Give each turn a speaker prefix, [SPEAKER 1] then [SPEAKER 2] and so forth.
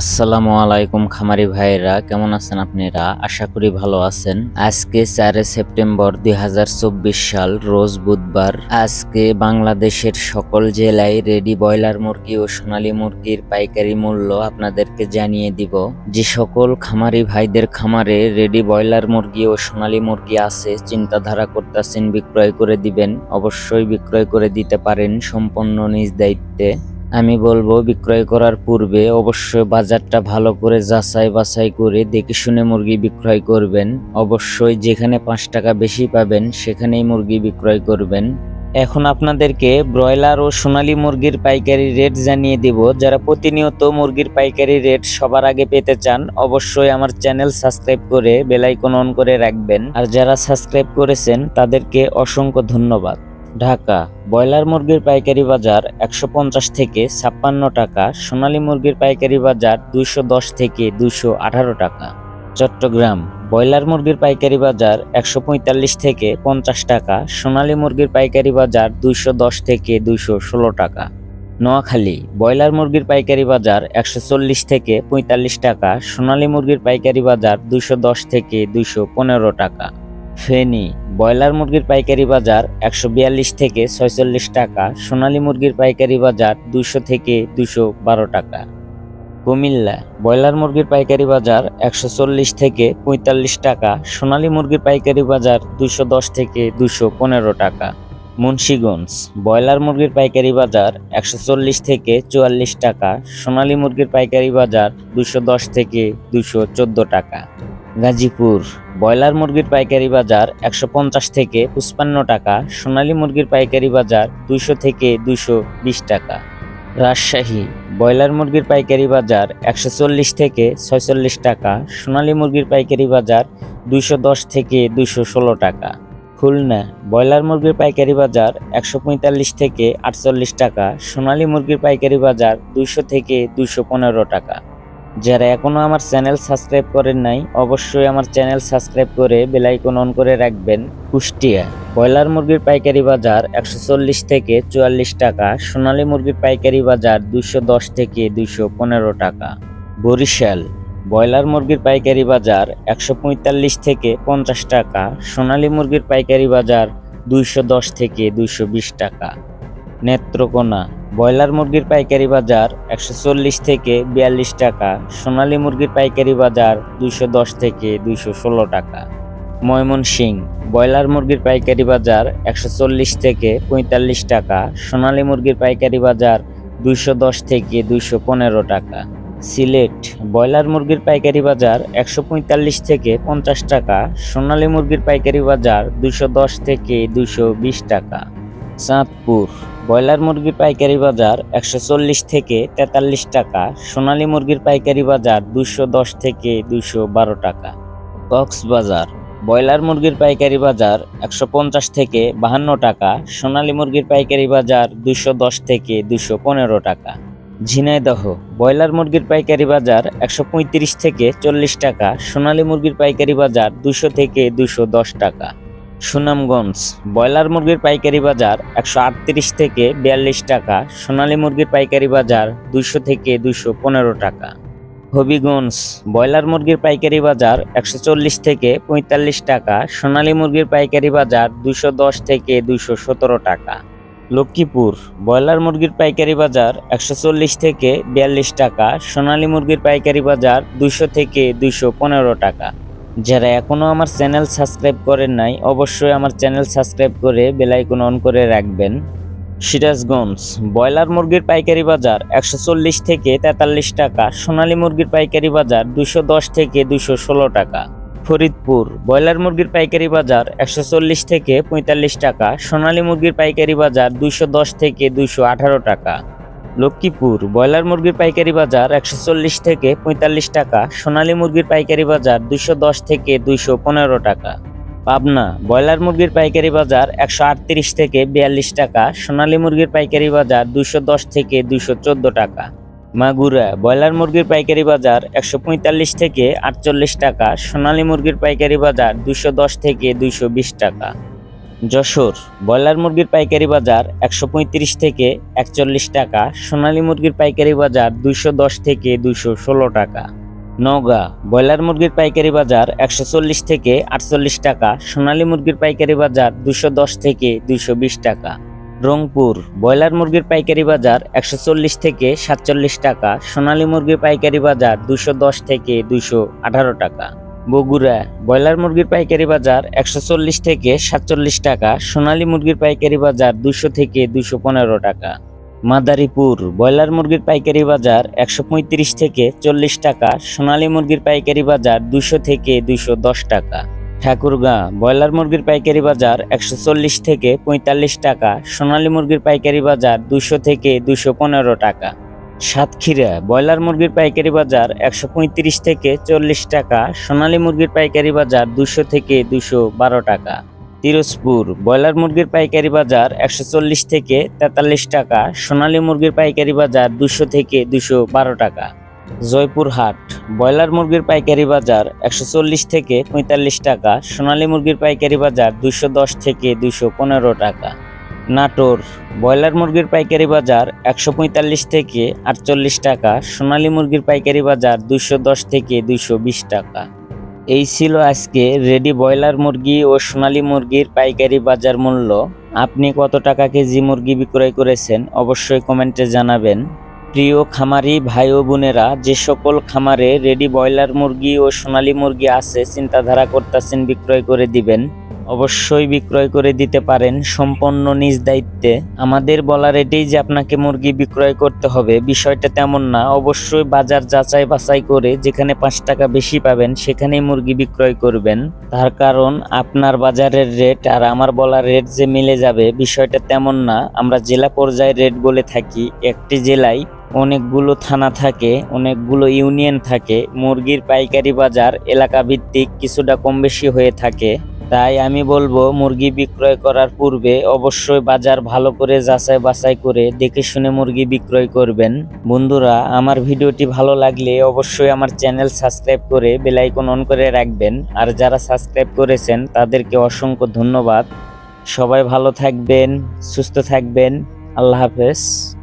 [SPEAKER 1] আসসালামু আলাইকুম খামারি ভাইরা কেমন আছেন আপনারা? আশা করি ভালো আছেন। আজকে চারে সেপ্টেম্বর দু হাজার চব্বিশ সাল, রোজ বুধবার। আজকে বাংলাদেশের সকল জেলায় রেডি ব্রয়লার মুরগি ও সোনালী মুরগির পাইকারি মূল্য আপনাদেরকে জানিয়ে দিব। যে সকল খামারি ভাইদের খামারে রেডি ব্রয়লার মুরগি ও সোনালী মুরগি আছে, চিন্তাধারা করতেছেন বিক্রয় করে দিবেন। অবশ্যই বিক্রয় করে দিতে পারেন সম্পন্ন নিজ দায়িত্বে। আমি বলব, বিক্রয় করার পূর্বে অবশ্যই বাজারটা ভালো করে যাচাই বাছাই করে দেখে শুনে মুরগি বিক্রয় করবেন। অবশ্যই যেখানে পাঁচ টাকা বেশি পাবেন, সেখানেই মুরগি বিক্রয় করবেন। এখন আপনাদেরকে ব্রয়লার ও সোনালী মুরগির পাইকারি রেট জানিয়ে দিব। যারা প্রতিনিয়ত মুরগির পাইকারি রেট সবার আগে পেতে চান, অবশ্যই আমার চ্যানেল সাবস্ক্রাইব করে বেলাইকন অন করে রাখবেন। আর যারা সাবস্ক্রাইব করেছেন, তাদেরকে অসংখ্য ধন্যবাদ। ঢাকা, ব্রয়লার মুরগির পাইকারি বাজার একশো পঞ্চাশ থেকে ছাপ্পান্ন টাকা, সোনালী মুরগির পাইকারি বাজার দুইশো দশ থেকে দুইশো আঠারো টাকা। চট্টগ্রাম, ব্রয়লার মুরগির পাইকারি বাজার একশো পঁয়তাল্লিশ থেকে পঞ্চাশ টাকা, সোনালী মুরগির পাইকারি বাজার দুইশো দশ থেকে দুইশো ষোলো টাকা। নোয়াখালী, ব্রয়লার মুরগির পাইকারি বাজার একশো চল্লিশ থেকে পঁয়তাল্লিশ টাকা, সোনালী মুরগির পাইকারি বাজার দুইশো দশ থেকে দুইশো পনেরো টাকা। ফেনী, ব্রয়লার মুরগির পাইকারি বাজার একশো বিয়াল্লিশ থেকে ছয়চল্লিশ টাকা, সোনালী মুরগির পাইকারি বাজার দুশো থেকে দুশো বারো টাকা। কুমিল্লা, ব্রয়লার মুরগির পাইকারি বাজার একশো চল্লিশ থেকে পঁয়তাল্লিশ টাকা, সোনালী মুরগির পাইকারি বাজার দুশো দশ থেকে দুশো পনেরো টাকা। মুন্সীগঞ্জ, ব্রয়লার মুরগির পাইকারি বাজার একশো চল্লিশ থেকে চুয়াল্লিশ টাকা, সোনালী মুরগির পাইকারি বাজার দুশো দশ থেকে দুশো চোদ্দ টাকা। গাজীপুর ব্রয়লার মুরগির পাইকারি বাজার একশো পঞ্চাশ থেকে পঁচপান্ন টাকা, সোনালী মুরগির পাইকারি বাজার দুইশো থেকে দুইশো বিশ টাকা। রাজশাহী, ব্রয়লার মুরগির পাইকারি বাজার একশো চল্লিশ থেকে ছয়চল্লিশ টাকা, সোনালী মুরগির পাইকারি বাজার দুইশো দশ থেকে দুইশো ষোলো টাকা। খুলনা, ব্রয়লার মুরগির পাইকারি বাজার একশো পঁয়তাল্লিশ থেকে আটচল্লিশ টাকা, সোনালী মুরগির পাইকারি বাজার দুইশো থেকে দুইশো পনেরো টাকা। যারা এখনও আমার চ্যানেল সাবস্ক্রাইব করেন নাই, অবশ্যই আমার চ্যানেল সাবস্ক্রাইব করে বেলাইকন অন করে রাখবেন। কুষ্টিয়া, ব্রয়লার মুরগির পাইকারি বাজার একশো চল্লিশ থেকে চুয়াল্লিশ টাকা, সোনালী মুরগির পাইকারি বাজার দুইশো দশ থেকে দুইশো পনেরো টাকা। বরিশাল, ব্রয়লার মুরগির পাইকারি বাজার একশো পঁয়তাল্লিশ থেকে পঞ্চাশ টাকা, সোনালী মুরগির পাইকারি বাজার দুইশো দশ থেকে দুইশো বিশ টাকা। নেত্রকোনা ব্রয়লার মুরগির পাইকারি বাজার একশো চল্লিশ থেকে বিয়াল্লিশ টাকা, সোনালী মুরগির পাইকারি বাজার দুইশো দশ থেকে দুইশো ষোলো টাকা। ময়মনসিং, ব্রয়লার মুরগির পাইকারি বাজার একশো চল্লিশ থেকে পঁয়তাল্লিশ টাকা, সোনালী মুরগির পাইকারি বাজার দুইশো দশ থেকে দুইশো পনেরো টাকা। সিলেট, ব্রয়লার মুরগির পাইকারি বাজার একশো পঁয়তাল্লিশ থেকে পঞ্চাশ টাকা, সোনালী মুরগির পাইকারি বাজার দুইশো দশ থেকে দুইশো বিশ টাকা। চাঁদপুর ব্রয়লার মুরগির পাইকারি বাজার একশো চল্লিশ থেকে তেতাল্লিশ টাকা, সোনালী মুরগির পাইকারি বাজার দুশো দশ থেকে দুশো বারো টাকা। কক্সবাজার ব্রয়লার মুরগির পাইকারি বাজার একশো পঞ্চাশ থেকে বাহান্ন টাকা, সোনালী মুরগির পাইকারি বাজার দুশো দশ থেকে দুশো পনেরো টাকা। ঝিনাইদহ, ব্রয়লার মুরগির পাইকারি বাজার একশো পঁয়ত্রিশ থেকে চল্লিশ টাকা, সোনালী মুরগির পাইকারি বাজার দুশো থেকে দুশো দশ টাকা। সুনামগঞ্জ, ব্রয়লার মুরগির পাইকারি বাজার একশো আটত্রিশ থেকে বিয়াল্লিশ টাকা, সোনালী মুরগির পাইকারি বাজার দুইশো থেকে দুইশো পনেরো টাকা। হবিগঞ্জ, ব্রয়লার মুরগির পাইকারি বাজার একশো চল্লিশ থেকে পঁয়তাল্লিশ টাকা, সোনালী মুরগির পাইকারি বাজার দুইশো দশ থেকে দুইশো সতেরো টাকা। লক্ষ্মীপুর, ব্রয়লার মুরগির পাইকারি বাজার একশো চল্লিশ থেকে বিয়াল্লিশ টাকা, সোনালী মুরগির পাইকারি বাজার দুইশো থেকে দুইশো পনেরো টাকা। যারা এখনও আমার চ্যানেল সাবস্ক্রাইব করেন নাই, অবশ্যই আমার চ্যানেল সাবস্ক্রাইব করে বেলাইকন অন করে রাখবেন। সিরাজগঞ্জ, ব্রয়লার মুরগির পাইকারি বাজার একশো চল্লিশ থেকে তেতাল্লিশ টাকা, সোনালী মুরগির পাইকারি বাজার দুশো দশ থেকে দুশো টাকা। ফরিদপুর, ব্রয়লার মুরগির পাইকারি বাজার একশো চল্লিশ থেকে পঁয়তাল্লিশ টাকা, সোনালী মুরগির পাইকারি বাজার দশ থেকে আঠারো টাকা। লক্ষ্মীপুর ব্রয়লার মুরগির পাইকারি বাজার একশো চল্লিশ থেকে পঁয়তাল্লিশ টাকা, সোনালী মুরগির পাইকারি বাজার দশ থেকে দুইশো পনেরো টাকা। পাবনা ব্রয়লার মুরগির পাইকারি বাজার একশো আটত্রিশ থেকে বিয়াল্লিশ টাকা, সোনালী মুরগির পাইকারি বাজার দশ থেকে চোদ্দ টাকা। মাগুরা ব্রয়লার মুরগির পাইকারি বাজার একশো পঁয়তাল্লিশ থেকে আটচল্লিশ টাকা, সোনালী মুরগির পাইকারি বাজার দশ থেকে দুইশো বিশ টাকা। যশোর, ব্রয়লার মুরগির পাইকারি বাজার একশো পঁয়ত্রিশ থেকে একচল্লিশ টাকা, সোনালী মুরগির পাইকারি বাজার দুইশো দশ থেকে দুইশো ষোলো টাকা। নওগাঁ, ব্রয়লার মুরগির পাইকারি বাজার একশো চল্লিশ থেকে আটচল্লিশ টাকা, সোনালী মুরগির পাইকারি বাজার দুশো দশ থেকে বিশ টাকা। রংপুর, ব্রয়লার মুরগির পাইকারি বাজার একশো চল্লিশ থেকে সাতচল্লিশ টাকা, সোনালী মুরগির পাইকারি বাজার দুশো দশ থেকে আঠারো টাকা। বগুড়া, ব্রয়লার মুরগির পাইকারি বাজার একশো চল্লিশ থেকে সাতচল্লিশ টাকা, সোনালী মুরগির পাইকারি বাজার দুশো থেকে দুশো পনেরো টাকা। মাদারীপুর, ব্রয়লার মুরগির পাইকারি বাজার একশো পঁয়ত্রিশ থেকে চল্লিশ টাকা, সোনালী মুরগির পাইকারি বাজার দুশো থেকে দুশো দশ টাকা। ঠাকুরগাঁ, ব্রয়লার মুরগির পাইকারি বাজার একশো চল্লিশ থেকে পঁয়তাল্লিশ টাকা, সোনালী মুরগির পাইকারি বাজার দুশো থেকে দুশো পনেরো টাকা। সাতক্ষীরা ব্রয়লার মুরগির পাইকারি বাজার একশো পঁয়ত্রিশ থেকে চল্লিশ টাকা, সোনালী মুরগির পাইকারি বাজার দুশো থেকে দুশো বারো টাকা। তিরোজপুর ব্রয়লার মুরগির পাইকারি বাজার একশো চল্লিশ থেকে তেতাল্লিশ টাকা, সোনালী মুরগির পাইকারি বাজার দুশো থেকে দুশো বারো টাকা। জয়পুরহাট ব্রয়লার মুরগির পাইকারি বাজার একশো চল্লিশ থেকে পঁয়তাল্লিশ টাকা, সোনালী মুরগির পাইকারি বাজার দুশো দশ থেকে দুশো পনেরো টাকা। নাটোর, ব্রয়লার মুরগির পাইকারি বাজার একশো পঁয়তাল্লিশ থেকে আটচল্লিশ টাকা, সোনালী মুরগির পাইকারি বাজার দুইশো দশ থেকে দুইশো বিশ টাকা। এই ছিল আজকে রেডি ব্রয়লার মুরগি ও সোনালী মুরগির পাইকারি বাজার মূল্য। আপনি কত টাকা কেজি মুরগি বিক্রয় করেছেন অবশ্যই কমেন্টে জানাবেন। প্রিয় খামারি ভাই ও বোনেরা, যে সকল খামারে রেডি ব্রয়লার মুরগি ও সোনালী মুরগি আছে, চিন্তাধারা করতেছেন বিক্রয় করে দিবেন। অবশ্যই বিক্রয় করে দিতে পারেন সম্পূর্ণ নিজ দায়িত্বে। আমাদের বলার এটাই যে আপনাকে মুরগি বিক্রয় করতে হবে, বিষয়টা তেমন না। অবশ্যই বাজার যাচাই বাছাই করে যেখানে পাঁচ টাকা বেশি পাবেন, সেখানেই মুরগি বিক্রয় করবেন। তার কারণ আপনার বাজারের রেট আর আমার বলার রেট যে মিলে যাবে, বিষয়টা তেমন না। আমরা জেলা পর্যায়ে রেট বলে থাকি, একটি জেলায় অনেকগুলো থানা থাকে, অনেকগুলো ইউনিয়ন থাকে, মুরগির পাইকারি বাজার এলাকা ভিত্তিক কিছুটা কম বেশি হয়ে থাকে। তাই আমি বলব, মুরগি বিক্রয় করার পূর্বে অবশ্যই বাজার ভালো করে যাচাই বাছাই করে দেখে শুনে মুরগি বিক্রয় করবেন। বন্ধুরা, আমার ভিডিওটি ভালো লাগলে অবশ্যই আমার চ্যানেল সাবস্ক্রাইব করে বেলাইকন অন করে রাখবেন। আর যারা সাবস্ক্রাইব করেছেন, তাদেরকে অসংখ্য ধন্যবাদ। সবাই ভালো থাকবেন, সুস্থ থাকবেন। আল্লাহ হাফেজ।